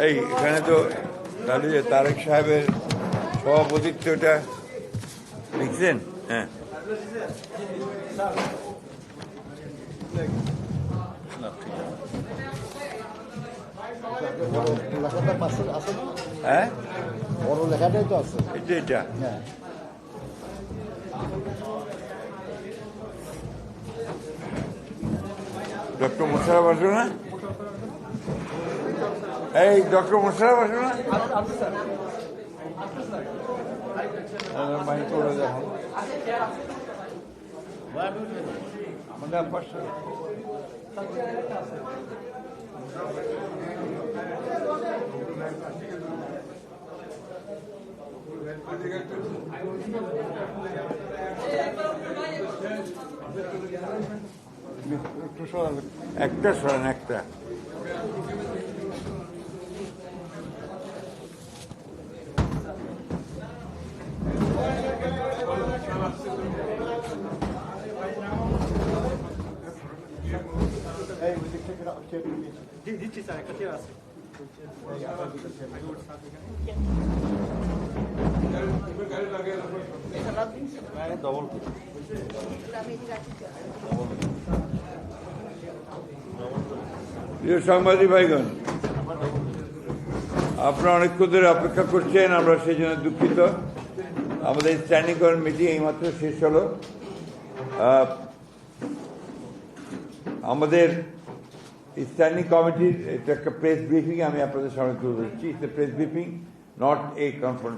এই, এখানে তো তাহলে যে তারেক সাহেবের সভাপতিত্বটা লিখছেন হ্যাঁ। বড় লেখাটাই তো আছে এটা এটা। হ্যাঁ ডক্টর মোশারফ আসো না? এই ডক্টর মোশারফ আসো না? মাইক করে দেখো আমাদের একটু সরান একটা। প্রিয় সাংবাদিক ভাইগণ আপনারা অনেকক্ষণ ধরে অপেক্ষা করছেন, আমরা সেই জন্য দুঃখিত। আমাদের স্ট্যান্ডিং মিটিং এইমাত্র শেষ হলো। আমাদের স্ট্যান্ডিং কমিটির এটা একটা প্রেস ব্রিফিং আমি আপনাদের সামনে তুলে ধরছি। It's press briefing not a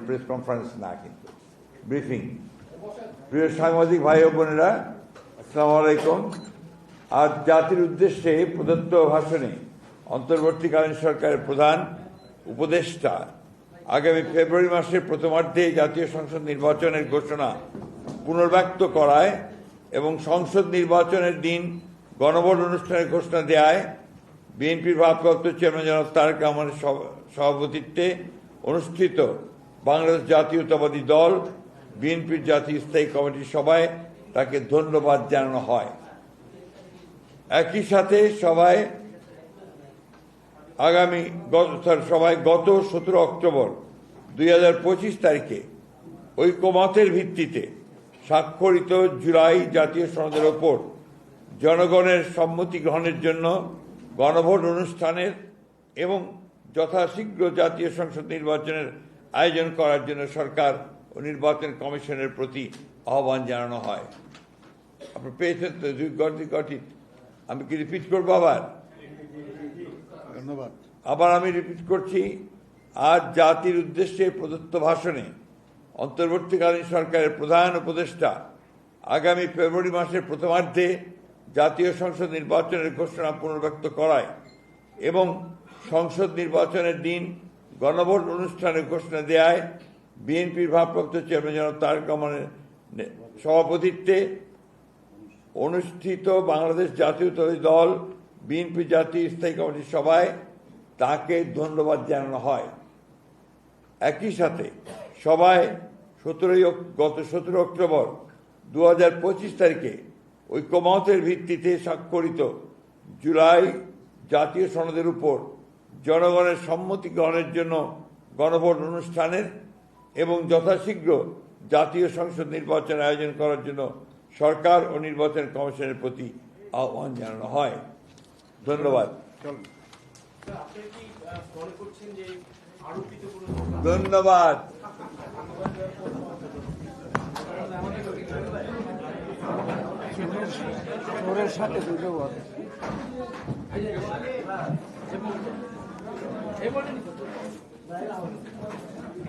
press conference না কিন্তু। ব্রিফিং প্রিয় সাংবাদিক ভাই ও বোনেরা, আসসালামু আলাইকুম। আজ জাতির উদ্দেশ্যে প্রদত্ত ভাষণে অন্তর্বর্তীকালীন সরকারের প্রধান উপদেষ্টা আগামী ফেব্রুয়ারি মাসের প্রথমার্ধে জাতীয় সংসদ নির্বাচনের ঘোষণা পুনর্ব্যক্ত করায় এবং সংসদ নির্বাচনের দিন গণভোট অনুষ্ঠানের ঘোষণা দেয় বিএনপির ভারপ্রাপ্ত চেয়ারম্যান জনাব তারেক রহমানের সভাপতিত্বে অনুষ্ঠিত বাংলাদেশ জাতীয়তাবাদী দল, বিএনপির জাতীয় স্থায়ী কমিটির সভায় তাকে ধন্যবাদ জানানো হয়। একই সাথে সবাই আগামী সবাই গত সতেরো অক্টোবর দুই হাজার পঁচিশ তারিখে ঐকমতের ভিত্তিতে স্বাক্ষরিত জুলাই জাতীয় সনদের ওপর জনগণের সম্মতি গ্রহণের জন্য গণভোট অনুষ্ঠানের এবং যথাশীঘ্র জাতীয় সংসদ নির্বাচনের আয়োজন করার জন্য সরকার ও নির্বাচন কমিশনের প্রতি আহ্বান জানানো হয়। আপনার পেয়েছেন তো দুই গঠিত আমি কি রিপিট করব আবার? ধন্যবাদ। আবার আমি রিপিট করছি আজ জাতির উদ্দেশ্যে প্রদত্ত ভাষণে অন্তর্বর্তীকালীন সরকারের প্রধান উপদেষ্টা আগামী ফেব্রুয়ারি মাসের প্রথমার্ধে জাতীয় সংসদ নির্বাচনের ঘোষণা পুনর্ব্যক্ত করায় এবং সংসদ নির্বাচনের দিন গণভোট অনুষ্ঠানের ঘোষণা দেয় বিএনপির ভারপ্রাপ্ত চেয়ারম্যান জনাব তারেক রহমানের সভাপতিত্বে অনুষ্ঠিত বাংলাদেশ জাতীয়তাবাদী দল, বিএনপি জাতীয় স্থায়ী কমিটির সভায় তাকে ধন্যবাদ জানানো হয়। একই সাথে সবাই সতেরোই গত সতেরো অক্টোবর দু হাজার পঁচিশ তারিখে ঐক্যমতের ভিত্তিতে স্বাক্ষরিত জুলাই জাতীয় সনদের উপর জনগণের সম্মতি গ্রহণের জন্য গণভোট অনুষ্ঠানের এবং যথাশীঘ্র জাতীয় সংসদ নির্বাচন আয়োজন করার জন্য সরকার ও নির্বাচন কমিশনের প্রতি আহ্বান জানানো হয়। ধন্যবাদ। ধন্যবাদ। চোরের সাথে বল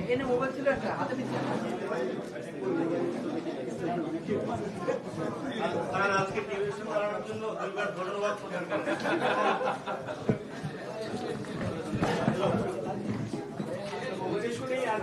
এনে মোবাইল ছিল একটা হাতে স্যার আজকে টেলিভিশন চালানোর জন্য দুইবার ধন্যবাদ শুনেই আর